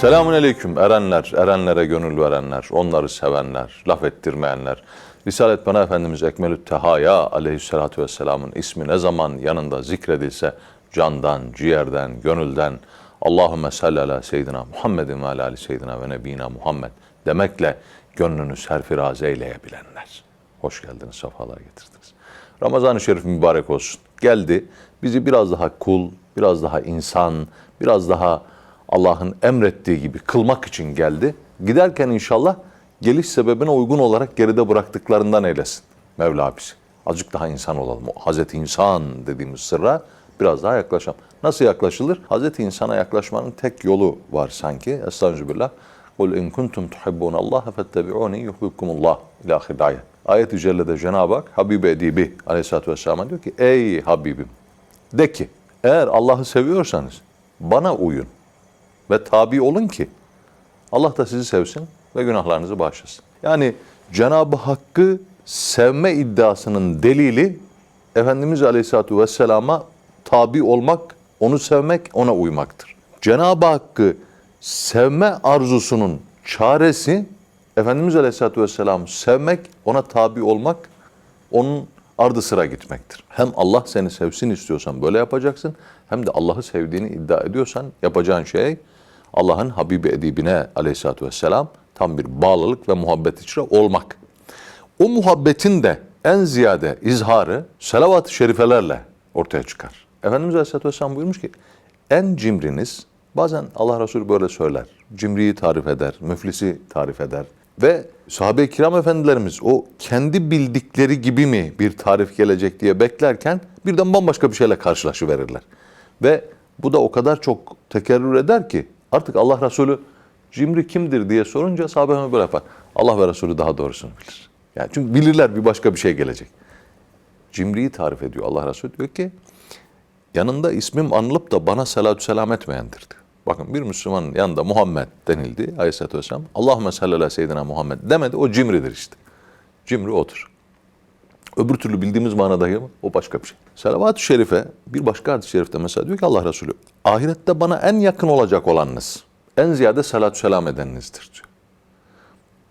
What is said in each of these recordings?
Selamun aleyküm erenler, erenlere gönül verenler, onları sevenler, laf ettirmeyenler. Risalet Bana Efendimiz Ekmelüt Tehaya aleyhissalatu vesselamın ismi ne zaman yanında zikredilse candan, ciğerden, gönülden Allahümme salli ala seyyidina Muhammedin ve ala seyyidina ve nebina Muhammed demekle gönlünü serfiraz eyleyebilenler. Hoş geldiniz, sefalar getirdiniz. Ramazan-ı Şerif mübarek olsun. Geldi, bizi biraz daha kul, biraz daha insan, biraz daha Allah'ın emrettiği gibi kılmak için geldi. Giderken inşallah geliş sebebine uygun olarak geride bıraktıklarından eylesin Mevla bizi. Azıcık daha insan olalım. O Hazreti İnsan dediğimiz sırra biraz daha yaklaşalım. Nasıl yaklaşılır? Hazreti İnsan'a yaklaşmanın tek yolu var sanki. Estağfirullah. Kul in kuntum tuhibbun Allah fettebi'uni yuhibbukumullah. İlahir ayet. Ayet-i Celle'de Cenab-ı Hak Habibi Edibi aleyhissalatü vesselam diyor ki Ey Habibim de ki eğer Allah'ı seviyorsanız bana uyun ve tabi olun ki Allah da sizi sevsin ve günahlarınızı bağışlasın. Yani Cenab-ı Hakk'ı sevme iddiasının delili Efendimiz Aleyhisselatü Vesselam'a tabi olmak, onu sevmek, ona uymaktır. Cenab-ı Hakk'ı sevme arzusunun çaresi Efendimiz Aleyhisselatü Vesselam sevmek, ona tabi olmak, onun ardı sıra gitmektir. Hem Allah seni sevsin istiyorsan böyle yapacaksın, hem de Allah'ı sevdiğini iddia ediyorsan yapacağın şey Allah'ın Habibi Edibine Aleyhisselatü Vesselam tam bir bağlılık ve muhabbet içre olmak. O muhabbetin de en ziyade izharı salavat-ı şerifelerle ortaya çıkar. Efendimiz Aleyhisselatü Vesselam buyurmuş ki en cimriniz bazen Allah Resulü böyle söyler. Cimriyi tarif eder, müflisi tarif eder. Ve sahabe-i kiram efendilerimiz o kendi bildikleri gibi mi bir tarif gelecek diye beklerken birden bambaşka bir şeyle karşılaşıverirler. Ve bu da o kadar çok tekerrür eder ki artık Allah Resulü cimri kimdir diye sorunca sahabe hemen böyle yapar. Allah ve Resulü daha doğrusunu bilir. Yani çünkü bilirler bir başka bir şey gelecek. Cimriyi tarif ediyor Allah Resulü diyor ki yanında ismim anılıp da bana salatü selam etmeyendir diyor. Bakın bir Müslümanın yanında Muhammed denildi aleyhissalatü vesselam. Allahümme salli ala seyyidina Muhammed demedi o cimridir işte. Cimri odur. Öbür türlü bildiğimiz manadaki o başka bir şey. Salavat-ı şerife bir başka hadis-i şerifte mesela diyor ki Allah Resulü ahirette bana en yakın olacak olanınız, en ziyade salatü selam edeninizdir diyor.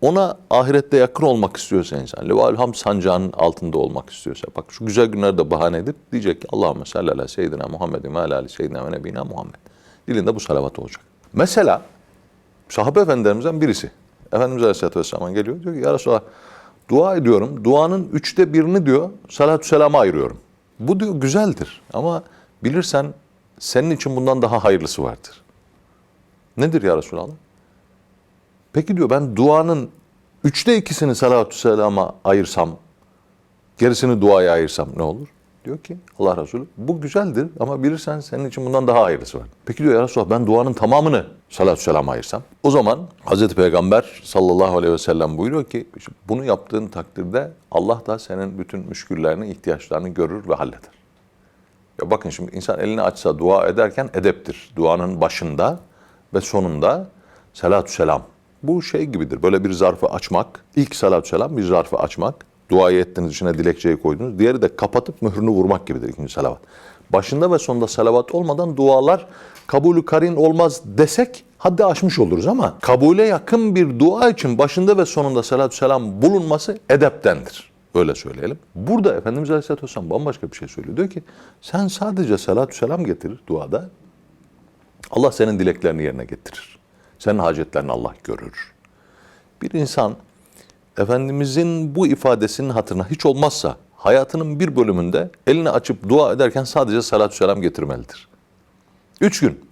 Ona ahirette yakın olmak istiyorsa insan, leval ham sancağının altında olmak istiyorsa, bak şu güzel günlerde bahane edip diyecek ki Allahümme salli ala seyyidina Muhammedin ve ala seyyidina ve nebina Muhammed. Dilinde bu salavat olacak. Mesela sahabe efendilerimizden birisi, Efendimiz Aleyhisselatü Vesselam'a geliyor diyor ki ya Resulallah dua ediyorum. Duanın üçte birini diyor salatü selama ayırıyorum. Bu diyor güzeldir ama bilirsen senin için bundan daha hayırlısı vardır. Nedir ya Resulallah? Peki diyor ben duanın üçte ikisini salatü selama ayırsam, gerisini duaya ayırsam ne olur? Diyor ki Allah Resulü bu güzeldir ama bilirsen senin için bundan daha hayırlısı var. Peki diyor ya Resulallah ben duanın tamamını salatü selama ayırsam. O zaman Hazreti Peygamber sallallahu aleyhi ve sellem buyuruyor ki bunu yaptığın takdirde Allah da senin bütün müşküllerini, ihtiyaçlarını görür ve halleder. Ya bakın şimdi insan elini açsa dua ederken edeptir. Duanın başında ve sonunda salatü selam. Bu şey gibidir. Böyle bir zarfı açmak. ilk salatü selam bir zarfı açmak. Duayı ettiniz içine dilekçeyi koydunuz. Diğeri de kapatıp mührünü vurmak gibidir ikinci salavat. Başında ve sonunda salavat olmadan dualar kabulü karin olmaz desek haddi aşmış oluruz ama kabule yakın bir dua için başında ve sonunda salatü selam bulunması edeptendir. Öyle söyleyelim. Burada Efendimiz Aleyhisselatü Vesselam bambaşka bir şey söylüyor. Diyor ki sen sadece salatü selam getirir duada. Allah senin dileklerini yerine getirir. Senin hacetlerini Allah görür. Bir insan Efendimizin bu ifadesinin hatırına hiç olmazsa hayatının bir bölümünde elini açıp dua ederken sadece salatü selam getirmelidir. Üç gün.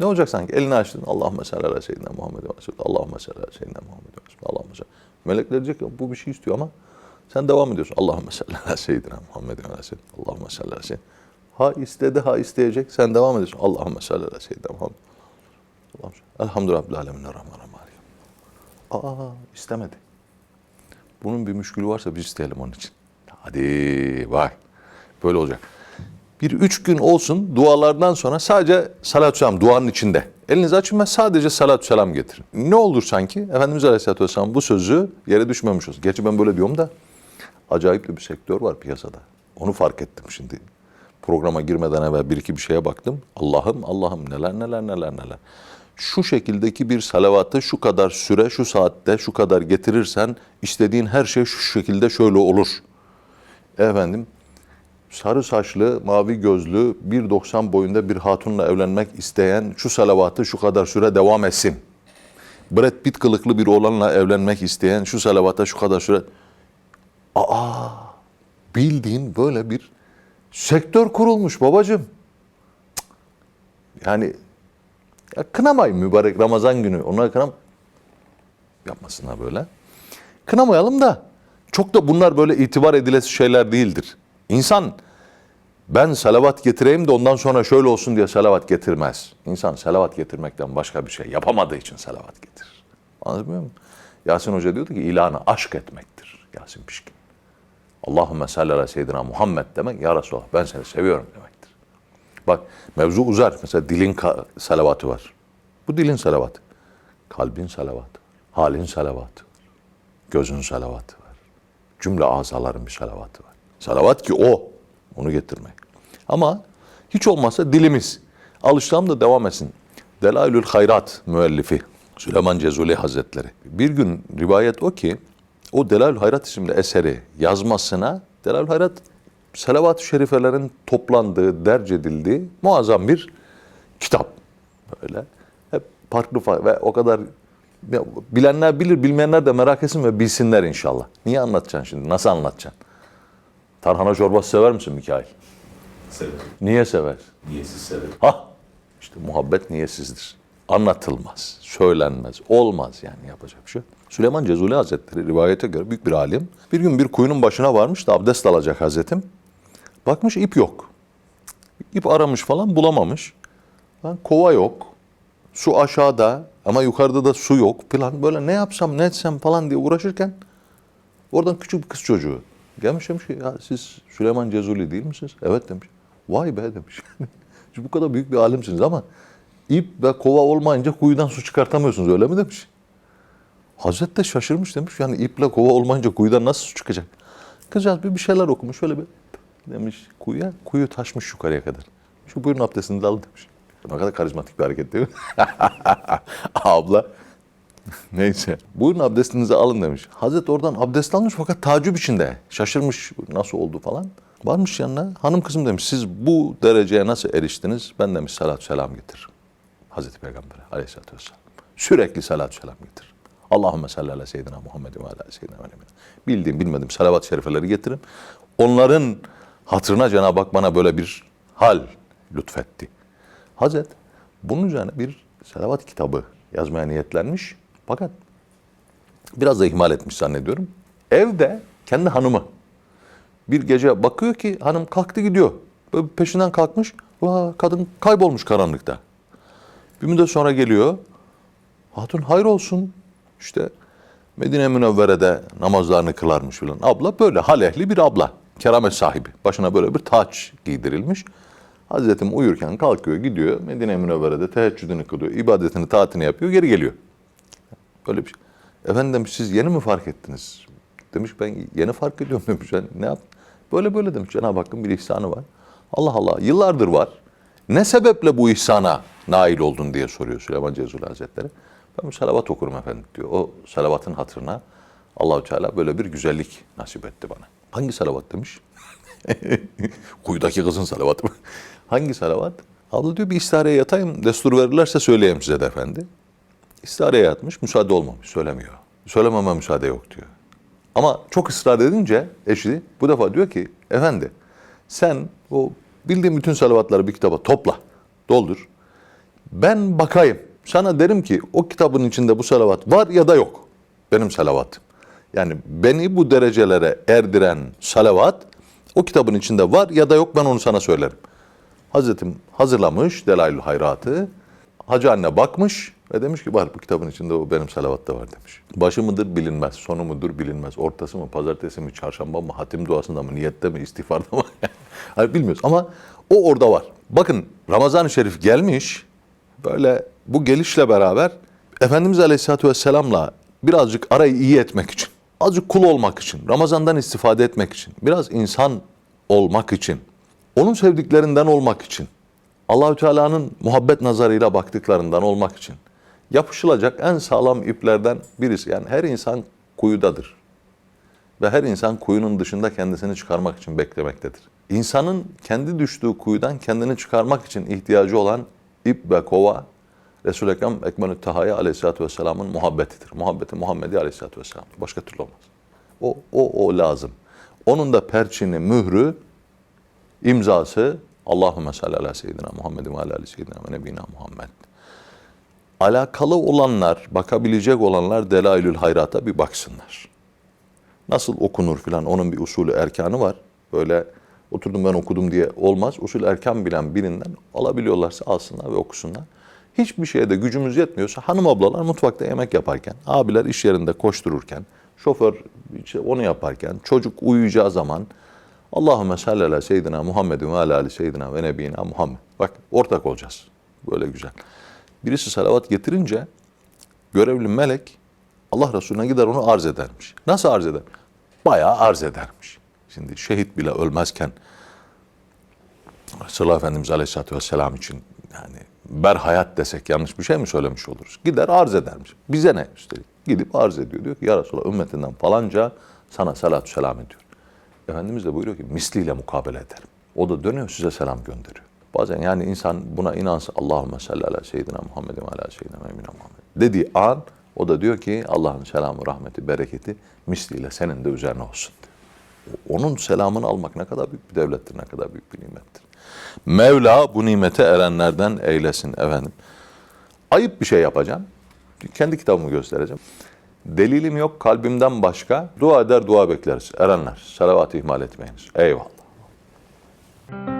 Ne olacak sanki? Elini açtın. Allahümme salli ala seyyidina Muhammed ve Resulullah. Allahümme salli ala seyyidina Muhammed ve Resulullah. Allahümme salli. Melekler diyecek ki bu bir şey istiyor ama sen devam ediyorsun. Allahümme salli ala seyyidina Muhammed ve Resulullah. Allahümme salli ala. Ha istedi ha isteyecek. Sen devam ediyorsun. Allahümme salli ala seyyidina Muhammed. Elhamdülillah Rabbil alemin. Rahmanirrahim. Aa istemedi. Bunun bir müşkülü varsa biz isteyelim onun için. Hadi vay. Böyle olacak. Bir üç gün olsun dualardan sonra sadece salatü selam duanın içinde. Elinizi açın ve sadece salatü selam getirin. Ne olur sanki? Efendimiz Aleyhisselatü Vesselam bu sözü yere düşmemiş olsun. Gerçi ben böyle diyorum da acayip de bir sektör var piyasada. Onu fark ettim şimdi. Programa girmeden evvel bir iki bir şeye baktım. Allah'ım Allah'ım neler neler neler neler. Şu şekildeki bir salavatı şu kadar süre, şu saatte, şu kadar getirirsen istediğin her şey şu şekilde şöyle olur. Efendim sarı saçlı, mavi gözlü, 1.90 boyunda bir hatunla evlenmek isteyen şu salavatı şu kadar süre devam etsin. Brad Pitt kılıklı bir oğlanla evlenmek isteyen şu salavata şu kadar süre... Aa, bildiğin böyle bir sektör kurulmuş babacığım. Yani ya kınamayın mübarek Ramazan günü. Ona kınam yapmasınlar böyle. Kınamayalım da çok da bunlar böyle itibar edilesi şeyler değildir. İnsan ben salavat getireyim de ondan sonra şöyle olsun diye salavat getirmez. İnsan salavat getirmekten başka bir şey yapamadığı için salavat getirir. Anlatabiliyor muyum? Yasin Hoca diyordu ki ilanı aşk etmektir Yasin Pişkin. Allahümme salli ala seyyidina Muhammed demek ya Resulallah ben seni seviyorum demektir. Bak mevzu uzar. Mesela dilin salavatı var. Bu dilin salavatı. Kalbin salavatı. Halin salavatı. Gözün salavatı var. Cümle azaların bir salavatı var. Salavat ki o. Onu getirmek. Ama hiç olmazsa dilimiz. Alıştığım da devam etsin. Delailül Hayrat müellifi Süleyman Cezuli Hazretleri. Bir gün rivayet o ki o Delailül Hayrat isimli eseri yazmasına Delailül Hayrat salavat-ı şerifelerin toplandığı, derc edildiği muazzam bir kitap. Böyle hep farklı fa- ve o kadar ya, bilenler bilir, bilmeyenler de merak etsin ve bilsinler inşallah. Niye anlatacaksın şimdi? Nasıl anlatacaksın? Tarhana çorbası sever misin Mikail? Severim. Niye sever? Niyesiz severim. Ha, işte muhabbet niyesizdir. Anlatılmaz, söylenmez, olmaz yani yapacak bir şey. Süleyman Cezuli Hazretleri rivayete göre büyük bir alim. Bir gün bir kuyunun başına varmış da abdest alacak Hazretim. Bakmış ip yok. İp aramış falan bulamamış. Lan kova yok. Su aşağıda ama yukarıda da su yok falan. Böyle ne yapsam ne etsem falan diye uğraşırken oradan küçük bir kız çocuğu gelmiş demiş ki ya siz Süleyman Cezuli değil misiniz? Evet demiş. Vay be demiş. Bu kadar büyük bir alimsiniz ama ip ve kova olmayınca kuyudan su çıkartamıyorsunuz öyle mi demiş. Hazret de şaşırmış demiş. Yani iple kova olmayınca kuyudan nasıl su çıkacak? Kızcağız bir, bir şeyler okumuş. Şöyle bir demiş kuyuya. Kuyu taşmış yukarıya kadar. Şu buyurun abdestini de alın demiş. Ne kadar karizmatik bir hareket değil mi? Abla. Neyse. Buyurun abdestinizi alın demiş. Hazret oradan abdest almış fakat tacip içinde. Şaşırmış nasıl oldu falan. Varmış yanına. Hanım kızım demiş siz bu dereceye nasıl eriştiniz? Ben demiş salatü selam getiririm. Hazreti Peygamber'e aleyhissalatü vesselam. Sürekli salatü selam getir. Allahümme salli ala seyyidina Muhammed ve ala seyyidina. Bildiğim bilmediğim salavat-ı şerifeleri getiririm. Onların hatırına Cenab-ı Hak bana böyle bir hal lütfetti. Hazret bunun üzerine bir salavat kitabı yazmaya niyetlenmiş. Fakat biraz da ihmal etmiş zannediyorum. Evde kendi hanımı bir gece bakıyor ki hanım kalktı gidiyor. Böyle peşinden kalkmış. Vaa, kadın kaybolmuş karanlıkta. Bir müddet sonra geliyor. Hatun hayır olsun. İşte Medine Münevvere'de namazlarını kılarmış filan. Abla böyle hal ehli bir abla. Keramet sahibi. Başına böyle bir taç giydirilmiş. Hazretim uyurken kalkıyor gidiyor. Medine Münevvere'de teheccüdünü kılıyor. ibadetini taatini yapıyor geri geliyor. Öyle bir şey. Efendim siz yeni mi fark ettiniz? Demiş ben yeni fark ediyorum demiş. Yani ne yap? Böyle böyle demiş Cenab-ı Hakk'ın bir ihsanı var. Allah Allah yıllardır var. Ne sebeple bu ihsana nail oldun diye soruyor Süleyman Cezuli Hazretleri. Ben salavat okurum efendim diyor. O salavatın hatırına Allahü Teala böyle bir güzellik nasip etti bana. Hangi salavat demiş? Kuyudaki kızın salavatı mı? Hangi salavat? Abla diyor bir istihareye yatayım. Destur verirlerse söyleyeyim size de efendi. İstihareye yatmış. Müsaade olmamış. Söylemiyor. Söylememe müsaade yok diyor. Ama çok ısrar edince eşi bu defa diyor ki efendi sen o bildiğin bütün salavatları bir kitaba topla. Doldur. Ben bakayım. Sana derim ki o kitabın içinde bu salavat var ya da yok. Benim salavatım. Yani beni bu derecelere erdiren salavat o kitabın içinde var ya da yok ben onu sana söylerim. Hazretim hazırlamış Delailül Hayrat'ı. Hacı anne bakmış ve demiş ki var bu kitabın içinde o benim salavatta var demiş. Başı mıdır bilinmez, sonu mudur bilinmez, ortası mı, pazartesi mi, çarşamba mı, hatim duasında mı, niyette mi, istiğfarda mı? Hayır bilmiyoruz ama o orada var. Bakın Ramazan-ı Şerif gelmiş böyle bu gelişle beraber Efendimiz Aleyhisselatü Vesselam'la birazcık arayı iyi etmek için, azıcık kul olmak için, Ramazan'dan istifade etmek için, biraz insan olmak için, onun sevdiklerinden olmak için, Allahü Teala'nın muhabbet nazarıyla baktıklarından olmak için yapışılacak en sağlam iplerden birisi. Yani her insan kuyudadır. Ve her insan kuyunun dışında kendisini çıkarmak için beklemektedir. İnsanın kendi düştüğü kuyudan kendini çıkarmak için ihtiyacı olan ip ve kova Resul-i Ekrem Ekmelü Tehaya Aleyhisselatü Vesselam'ın muhabbetidir. Muhabbeti Muhammedi Aleyhisselatü Vesselam. Başka türlü olmaz. O, o, o lazım. Onun da perçini, mührü, imzası Allahümme salli ala seyyidina Muhammedin ve ala ali seyyidina ve nebina Muhammed. Alakalı olanlar, bakabilecek olanlar Delailül Hayrat'a bir baksınlar. Nasıl okunur filan onun bir usulü erkanı var. Böyle oturdum ben okudum diye olmaz. Usul erkan bilen birinden alabiliyorlarsa alsınlar ve okusunlar. Hiçbir şeye de gücümüz yetmiyorsa hanım ablalar mutfakta yemek yaparken, abiler iş yerinde koştururken, şoför işte onu yaparken, çocuk uyuyacağı zaman Allahümme salli ala seyyidina Muhammedin ve ala ali seyyidina ve nebiyina Muhammed. Bak ortak olacağız. Böyle güzel. Birisi salavat getirince görevli melek Allah Resulüne gider onu arz edermiş. Nasıl arz eder? Bayağı arz edermiş. Şimdi şehit bile ölmezken Resulullah Efendimiz Aleyhisselatü Vesselam için yani berhayat desek yanlış bir şey mi söylemiş oluruz? Gider arz edermiş. Bize ne üstelik? Gidip arz ediyor. Diyor ki ya Resulallah ümmetinden falanca sana salatü selam ediyor. Efendimiz de buyuruyor ki misliyle mukabele ederim. O da dönüyor size selam gönderiyor. Bazen yani insan buna inansa Allahümme salli ala seyyidina Muhammedin ala seyyidina Mehmine Muhammed dediği an o da diyor ki Allah'ın selamı, rahmeti, bereketi misliyle senin de üzerine olsun diyor. Onun selamını almak ne kadar büyük bir devlettir, ne kadar büyük bir nimettir. Mevla bu nimete erenlerden eylesin efendim. Ayıp bir şey yapacağım. Kendi kitabımı göstereceğim. Delilim yok kalbimden başka. Dua eder dua bekleriz. Erenler salavat ihmal etmeyiniz. Eyvallah.